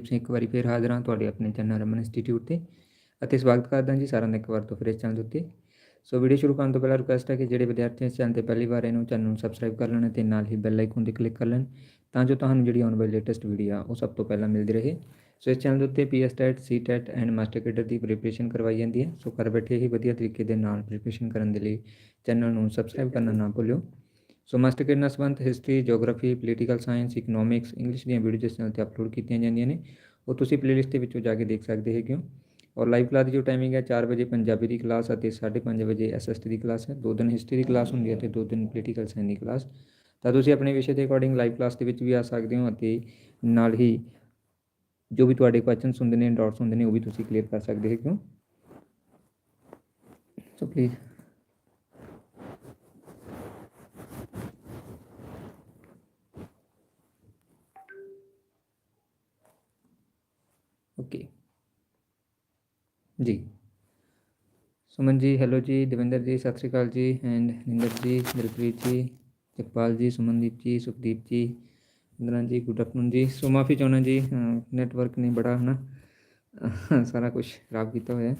ਤੁਸੀਂ ਇੱਕ ਵਾਰੀ ਫੇਰ ਹਾਜ਼ਰ ਹਾਂ ਤੁਹਾਡੇ ਆਪਣੇ ਚੈਨਲ ਰਮਨ ਇੰਸਟੀਚਿਊਟ ਤੇ ਅਤੇ ਸਵਾਗਤ ਕਰਦਾ ਜੀ ਸਾਰਿਆਂ ਦਾ ਇੱਕ ਵਾਰ ਤੋਂ ਫਿਰ ਇਸ ਚੈਨਲ ਦੇ ਉੱਤੇ। ਸੋ ਵੀਡੀਓ ਸ਼ੁਰੂ ਕਰਨ ਤੋਂ ਪਹਿਲਾਂ ਰਿਕੁਐਸਟ ਹੈ ਕਿ ਜਿਹੜੇ ਵਿਦਿਆਰਥੀ ਇਸ ਚੈਨਲ ਤੇ ਪਹਿਲੀ ਵਾਰ ਇਹਨੂੰ ਚੈਨਲ ਨੂੰ ਸਬਸਕ੍ਰਾਈਬ ਕਰ ਲੈਣ ਤੇ ਨਾਲ ਹੀ ਬੈਲ ਆਈਕਨ ਤੇ ਕਲਿੱਕ ਕਰ ਲੈਣ ਤਾਂ ਜੋ ਤੁਹਾਨੂੰ ਜਿਹੜੀ ਆਉਣ ਵਾਲੀ ਲੇਟੈਸਟ ਵੀਡੀਓ ਆ, ਉਹ ਸਭ ਤੋਂ ਪਹਿਲਾਂ ਮਿਲਦੀ ਰਹੇ। ਸੋ ਇਸ ਚੈਨਲ ਦੇ ਉੱਤੇ PS TET C TET and master cadre the preparation ਕਰਵਾਈ ਜਾਂਦੀ ਹੈ। ਸੋ ਘਰ ਬੈਠੇ ਹੀ ਵਧੀਆ ਤਰੀਕੇ ਦੇ ਨਾਲ ਪ੍ਰੀਪਰੇਸ਼ਨ ਕਰਨ ਦੇ ਲਈ ਚੈਨਲ ਨੂੰ ਸਬਸਕ੍ਰਾਈਬ ਕਰਨਾ ਨਾ ਭੁੱਲਿਓ। ਸੋ ਮਾਸਟਰ ਕੈਡਰ ਨਾਲ ਸੰਬੰਧ history geography political science economics English ਦੀਆਂ ਵੀਡੀਓ ਜਿਸ ਚੈਨਲ ਤੇ ਅਪਲੋਡ ਕੀਤੀਆਂ ਜਾਂਦੀਆਂ ਨੇ, ਉਹ ਤੁਸੀਂ ਪਲੇਲਿਸਟ ਦੇ ਵਿੱਚੋਂ ਜਾ ਕੇ ਦੇਖ ਸਕਦੇ ਹੈਗੇ ਹੋ। ਔਰ ਲਾਈਵ ਕਲਾਸ ਦੀ ਜੋ ਟਾਈਮਿੰਗ ਹੈ 4 ਵਜੇ ਪੰਜਾਬੀ ਦੀ ਕਲਾਸ ਅਤੇ 5:30 ਵਜੇ ਐਸਐਸਟੀ ਦੀ ਕਲਾਸ ਹੈ। ਦੋ ਦਿਨ ਹਿਸਟਰੀ ਦੀ ਕਲਾਸ ਹੁੰਦੀ ਹੈ ਤੇ ਦੋ ਦਿਨ ਪੋਲੀਟੀਕਲ ਸਾਇੰਸ ਦੀ ਕਲਾਸ ਤਾਂ ਤੁਸੀਂ ਆਪਣੇ ਵਿਸ਼ੇ ਦੇ ਅਕੋਰਡਿੰਗ ਲਾਈਵ ਕਲਾਸ ਦੇ ਵਿੱਚ ਵੀ ਆ ਸਕਦੇ ਹੋ ਅਤੇ ਨਾਲ ਹੀ ਜੋ ਵੀ ਤੁਹਾਡੇ ਕੁਐਸਚਨਸ ਹੁੰਦੇ ਨੇ ਡਾਊਟਸ ਹੁੰਦੇ ਨੇ, ਉਹ ਵੀ ਤੁਸੀਂ ਕਲੀਅਰ ਕਰ ਸਕਦੇ ਹੈਗੇ ਹੋ। ਸੋ ਪਲੀਜ਼ ਓਕੇ ਜੀ। ਸੁਮਨ ਜੀ ਹੈਲੋ ਜੀ, ਦਵਿੰਦਰ ਜੀ, ਸਤਿ ਸ਼੍ਰੀ ਅਕਾਲ ਜੀ ਐਂਡ ਨਿੰਦਰ ਜੀ ਦਿਲਪ੍ਰੀਤ ਜੀ, ਜਗਪਾਲ ਜੀ, ਸੁਮਨਦੀਪ ਜੀ, ਸੁਖਦੀਪ ਜੀ ਇੰਦਰਾਂ ਜੀ ਗੁੱਡ ਆਫਟਰਨੂਨ ਜੀ। ਸੋ ਮਾਫੀ ਚਾਹੁੰਦਾ ਜੀ ਨੈਟਵਰਕ ਨੇ ਬੜਾ ਹਨਾ, ਸਾਰਾ ਕੁਝ ਖਰਾਬ ਕੀਤਾ ਹੋਇਆ।